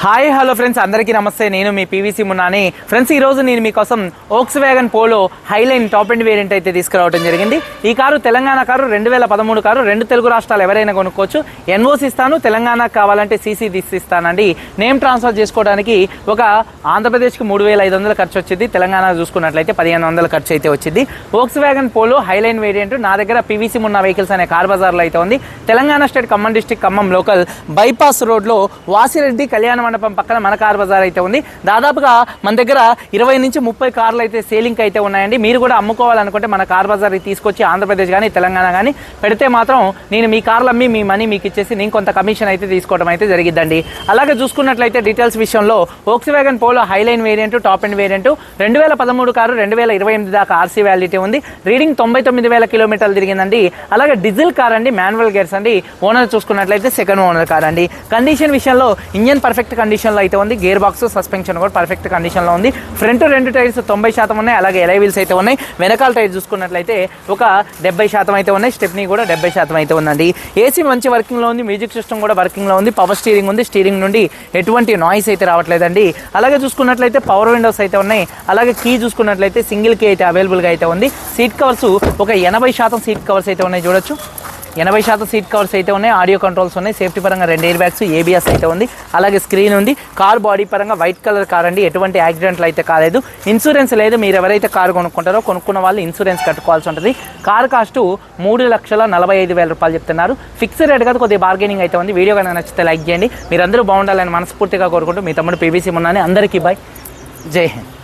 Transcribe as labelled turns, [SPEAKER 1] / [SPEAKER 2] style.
[SPEAKER 1] Hi hello friends అందరికీ నమస్తే. నేను మీ పీవీసీ మున్నాని. ఫ్రెండ్స్ ఈ రోజు నేను మీకోసం Volkswagen Polo Highline top end variant అయితే తీసుకురావడం జరిగింది. ఈ కారు తెలంగాణ కారు రెండు వేల పదమూడు కారు రెండు తెలుగు రాష్ట్రాలు ఎవరైనా కొనుక్కోవచ్చు. ఎన్ఓసి ఇస్తాను తెలంగాణకు కావాలంటే సీసీ తీసిస్తానండి. నేమ్ ట్రాన్స్ఫర్ చేసుకోవడానికి ఒక ఆంధ్రప్రదేశ్కి మూడు వేల ఐదు వందలు ఖర్చు వచ్చింది. తెలంగాణ చూసుకున్నట్లయితే పదిహేను వందల ఖర్చు అయితే వచ్చింది. Volkswagen Polo Highline variant నా దగ్గర P V C Munna vehicles అనే కార్ బజార్లో అయితే ఉంది. Telangana state Khammam district Khammam local bypass రోడ్లో వాసిరెడ్డి కళ్యాణ మండపం పక్కన మన కార్ బజార్ అయితే ఉంది. దాదాపుగా మన దగ్గర ఇరవై నుంచి ముప్పై కార్లు అయితే సేలింగ్ అయితే ఉన్నాయండి. మీరు కూడా అమ్ముకోవాలనుకుంటే మన కార్ బజార్ తీసుకొచ్చి ఆంధ్రప్రదేశ్ కానీ తెలంగాణ కానీ పెడితే మాత్రం నేను మీ కార్లు అమ్మి మీ మనీ మీకు ఇచ్చేసి నేను కొంత కమిషన్ అయితే తీసుకోవడం అయితే జరిగిద్దండి. అలాగే చూసుకున్నట్లయితే డీటెయిల్స్ విషయంలో Volkswagen Polo Highline variant top end variant రెండు వేల పదమూడు కారు రెండు వేల ఇరవై ఎనిమిది దాకా ఆర్సీ వ్యాలిటీ ఉంది. రీడింగ్ తొంభై తొమ్మిది వేల కిలోమీటర్లు తిరిగిందండి. అలాగే డీజిల్ కార్ అండి మాన్యువల్ గేర్స్ అండి. ఓనర్ చూసుకున్నట్లయితే సెకండ్ ఓనర్ కార్ అండి. కండిషన్ విషయంలో ఇంజన్ పర్ఫెక్ట్ కండిషన్లో అయితే ఉంది. గేర్ బాక్స్ సస్పెన్షన్ కూడా పర్ఫెక్ట్ కండిషన్లో ఉంది. ఫ్రంట్ రెండు టైర్స్ తొంభై శాతం ఉన్నాయి. అలాగే ఎలై వీల్స్ అయితే ఉన్నాయి. వెనకాల టైర్ చూసుకున్నట్లయితే ఒక డెబ్బై శాతం అయితే ఉన్నాయి. స్టెప్నీ కూడా డెబ్బై శాతం అయితే ఉందండి. ఏసీ మంచి వర్కింగ్లో ఉంది. మ్యూజిక్ సిస్టమ్ కూడా వర్కింగ్లో ఉంది. పవర్ స్టీరింగ్ ఉంది. స్టీరింగ్ నుండి ఎటువంటి నాయిస్ అయితే రావట్లేదండి. అలాగే చూసుకున్నట్లయితే పవర్ విండోస్ అయితే ఉన్నాయి. అలాగే కీ చూసుకున్నట్లయితే సింగిల్ కీ అయితే అవైలబుల్గా అయితే ఉంది. సీట్ కవర్స్ ఒక ఎనభై శాతం సీట్ కవర్స్ అయితే ఉన్నాయి. చూడొచ్చు. ఎనభై శాతం సీట్ కవర్స్ అయితే ఉన్నాయి ఆడియో కంట్రోల్స్ ఉన్నాయి సేఫ్టీ పరంగా రెండు ఎయిర్ బ్యాగ్స్ ఏబిఎస్ అయితే ఉంది అలాగే స్క్రీన్ ఉంది. కార్ బాడీ పరంగా వైట్ కలర్ కార్ అండి ఎటువంటి యాక్సిడెంట్లు అయితే కాలేదు. ఇన్సూరెన్స్ లేదు మీరు ఎవరైతే కారు కొనుక్కుంటారో కొనుక్కున్న వాళ్ళు ఇన్సూరెన్స్ కట్టుకోవాల్సి ఉంటుంది. కార్ కాస్ట్ మూడు లక్షల నలభై ఐదు వేల రూపాయలు చెప్తున్నారు. ఫిక్స్డ్ రేట్ కాదు కొద్దిగా బార్గెనింగ్ అయితే ఉంది. వీడియో కనుక నచ్చితే లైక్ చేయండి. మీరందరూ బాగుండాలని మనస్ఫూర్తిగా కోరుకుంటూ మీ తమ్ముడు పీబీసీ ఉన్నాను అందరికీ బాయ్ జై హింద్.